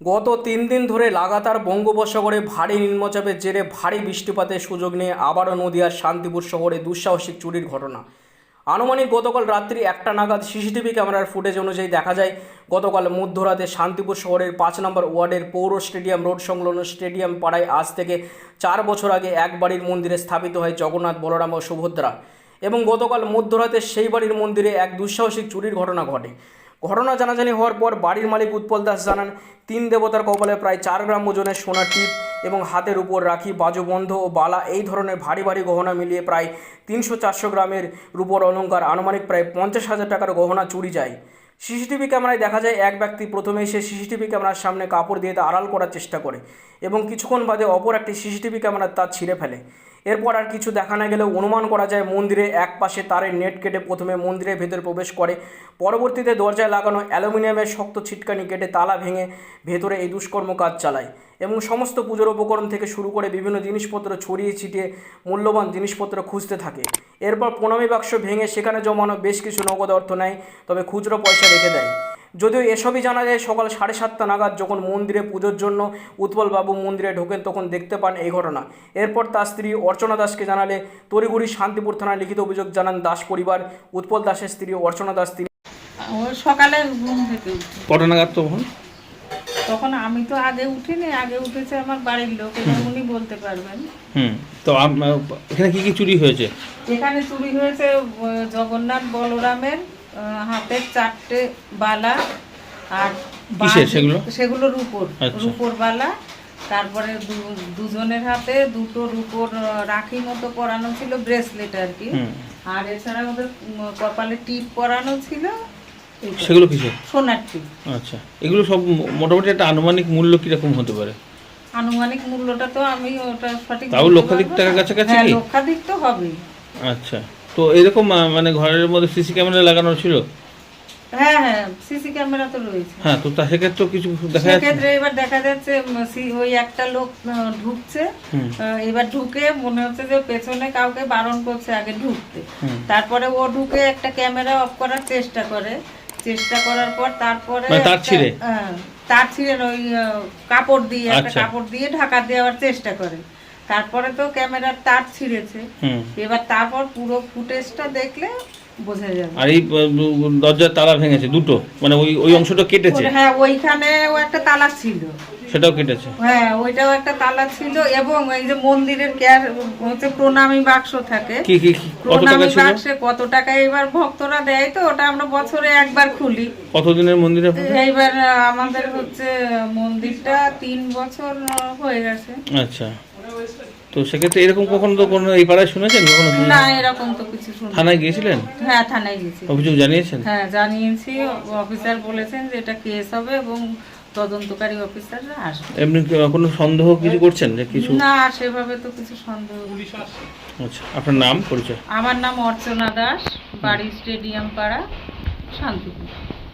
গত তিন দিন ধরে লাগাতার বঙ্গোপসাগরে ভারী নিম্নচাপের জেরে ভারী বৃষ্টিপাতের সুযোগ নিয়ে আবারও নদিয়ার শান্তিপুর শহরে দুঃসাহসিক চুরির ঘটনা। আনুমানিক গতকাল রাত্রি একটা নাগাদ সিসিটিভি ক্যামেরার ফুটেজ অনুযায়ী দেখা যায়, গতকাল মধ্যরাতে শান্তিপুর শহরের পাঁচ নম্বর ওয়ার্ডের পৌর স্টেডিয়াম রোড সংলগ্ন স্টেডিয়াম পাড়ায় আজ থেকে চার বছর আগে এক বাড়ির মন্দিরে স্থাপিত হয় জগন্নাথ বলরাম ও সুভদ্রা। এবং গতকাল মধ্যরাতে সেই বাড়ির মন্দিরে এক দুঃসাহসিক চুরির ঘটনা ঘটে। ঘটনা জানাজানি হওয়ার পর বাড়ির মালিক উৎপল দাস জানান, তিন দেবতার কপালে প্রায় চার গ্রাম ওজনের সোনার টিপ এবং হাতের উপর রাখি বাজুবন্ধ ও বালা এই ধরনের ভারী ভারী গহনা মিলিয়ে প্রায় তিনশো চারশো গ্রামের রূপর অলংকার আনুমানিক প্রায় পঞ্চাশ হাজার টাকার গহনা চুরি যায়। সিসিটিভি ক্যামেরায় দেখা যায় এক ব্যক্তি প্রথমে এসে সিসিটিভি ক্যামেরার সামনে কাপড় দিয়ে তা আড়াল করার চেষ্টা করে এবং কিছুক্ষণ বাদে অপর একটি সিসিটিভি ক্যামেরার তার ছিঁড়ে ফেলে। এরপর আর কিছু দেখা না গেলেও অনুমান করা যায় মন্দিরে এক পাশে তারের নেট কেটে প্রথমে মন্দিরের ভেতরে প্রবেশ করে। পরবর্তীতে দরজায় লাগানো অ্যালুমিনিয়ামের শক্ত ছিটকানি কেটে তালা ভেঙে ভেতরে এই দুষ্কর্ম কাজ চালায় এবং সমস্ত পুজোর উপকরণ থেকে শুরু করে বিভিন্ন জিনিসপত্র ছড়িয়ে ছিটিয়ে মূল্যবান জিনিসপত্র খুঁজতে থাকে। এরপর প্রণামী বাক্স ভেঙে সেখানে জমানো বেশ কিছু নগদ অর্থ নেয়, তবে খুচরো পয়সা রেখে দেয়। যদিও এসবই জানা যায় সকাল সাড়ে সাতটা নাগাদ যখন মন্দিরে পুজোর জন্য উৎপলবাবু মন্দিরে ঢোকেন তখন দেখতে পান এই ঘটনা। এরপর তার স্ত্রী অর্চনা দাসকে জানালে তড়িঘড়ি শান্তিপুর থানায় লিখিত অভিযোগ জানান দাস পরিবার। উৎপল দাসের স্ত্রী অর্চনা দাস তিনি সকালে ঘুম থেকে কটা নাগাদ তখন? তখন আমি তো আগে উঠিনি আগে উঠেছে আমার বাড়ির লোক এবার উনি বলতে পারবেন। হুম তো এখানে কি কি চুরি হয়েছে? এখানে চুরি হয়েছে জগন্নাথ বলরামের হাতের চারটে বালা আর সেগুলো? সেগুলো রূপোর আচ্ছা। রূপোর বালা তারপরে দুজনের হাতে দুটো রূপোর রাখি মতো পরানো ছিল ব্রেসলেট আর কি। আর এছাড়া ওদের কপালে টিপ পরানো ছিল। সেগুলো কিসের সোনার টিপ। আচ্ছা। এগুলো সব মোটামুটি একটা আনুমানিক মূল্য কীরকম হতে পারে? আনুমানিক মূল্যটা তো আমি ওটা সঠিক তাও লক্ষাধিক টাকার কাছাকাছি হ্যাঁ লক্ষাধিক তো হবেই। আচ্ছা। তো এরকম মানে ঘরের মধ্যে সিসি ক্যামেরা লাগানো ছিল? হ্যাঁ হ্যাঁ সিসি ক্যামেরা তো রয়েছে। হ্যাঁ তো তা সেক্ষেত্রে কিছু দেখা যাচ্ছে? সেক্ষেত্রে এবার দেখা যাচ্ছে ওই একটা লোক ঢুকছে। এবার ঢুকে মনে হচ্ছে যে পেছনে কাউকে বারণ করছে আগে ঢুকতে। তারপরে ও ঢুকে একটা ক্যামেরা অফ করার চেষ্টা করে। চেষ্টা করার পর তারপরে মানে তার ছিঁড়ে? হ্যাঁ, তার ছিঁড়ে ওই কাপড় দিয়ে একটা আচ্ছা। কাপড় দিয়ে ঢাকা দেওয়ার চেষ্টা করে। তারপরে তো ক্যামেরার তার ছিঁড়েছে। এবার তারপর পুরো ফুটেজটা দেখলে বোঝা যাবে। আর এই দরজার তালা ভেঙেছে দুটো। মানে ওই ওই অংশটা কেটেছে? হ্যাঁ ওইখানেও একটা তালা ছিল। সেটাও কেটেছে? হ্যাঁ ওইটাও একটা তালা ছিল এবং এই যে মন্দিরের কেয়ার হচ্ছে প্রণামী বাক্স থাকে। কি কি কি- কত টাকা ছিল? বাক্সে কত টাকা এবার ভক্তরা দেয় তো ওটা আমরা বছরে একবার খুলি। কতদিনের মন্দিরে? এইবার আমাদের হচ্ছে মন্দিরটা তিন বছর হয়ে গেছে। আচ্ছা। তো সেক্ষেত্রে এরকম কখনো তো কোনো এই পাড়ায় শুনেছেন কখনো? না এরকম তো কিছু শুনি থানায় গিয়েছিলেন? হ্যাঁ থানায় গেছি অভিযোগ জানিয়েছেন? হ্যাঁ জানিয়েছি। অফিসার বলেছেন যে এটা কেস হবে এবং তদন্তকারী অফিসাররা আসবে। এমনি কোনো সন্দেহ কিছু করছেন যে কিছু? না সেভাবে তো কিছু সন্দেহ আচ্ছা আপনার নাম পরিচয়? আমার নাম অর্চনা দাস বাড়ি স্টেডিয়াম পাড়া শান্তিপুর।